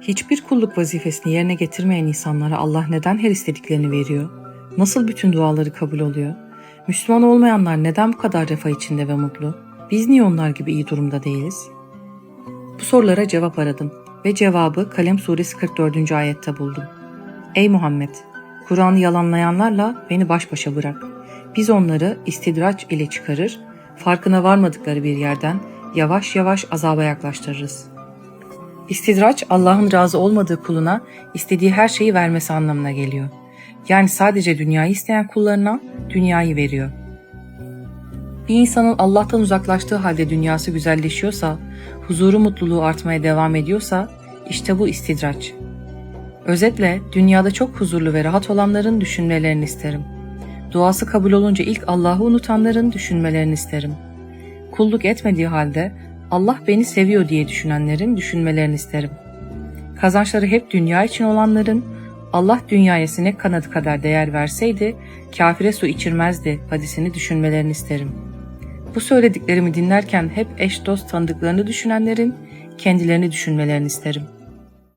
Hiçbir kulluk vazifesini yerine getirmeyen insanlara Allah neden her istediklerini veriyor? Nasıl bütün duaları kabul oluyor? Müslüman olmayanlar neden bu kadar refah içinde ve mutlu? Biz niye onlar gibi iyi durumda değiliz? Bu sorulara cevap aradım ve cevabı Kalem suresi 44. ayette buldum. Ey Muhammed! Kur'an'ı yalanlayanlarla beni baş başa bırak. Biz onları istidraç ile çıkarır, farkına varmadıkları bir yerden yavaş yavaş azaba yaklaştırırız. İstidraç Allah'ın razı olmadığı kuluna istediği her şeyi vermesi anlamına geliyor. Yani sadece dünyayı isteyen kullarına dünyayı veriyor. Bir insanın Allah'tan uzaklaştığı halde dünyası güzelleşiyorsa, huzuru mutluluğu artmaya devam ediyorsa işte bu istidraç. Özetle dünyada çok huzurlu ve rahat olanların düşünmelerini isterim. Duası kabul olunca ilk Allah'ı unutanların düşünmelerini isterim. Kulluk etmediği halde Allah beni seviyor diye düşünenlerin düşünmelerini isterim. Kazançları hep dünya için olanların Allah dünyaya sinek kanadı kadar değer verseydi kafire su içirmezdi hadisini düşünmelerini isterim. Bu söylediklerimi dinlerken hep eş dost tanıdıklarını düşünenlerin kendilerini düşünmelerini isterim.''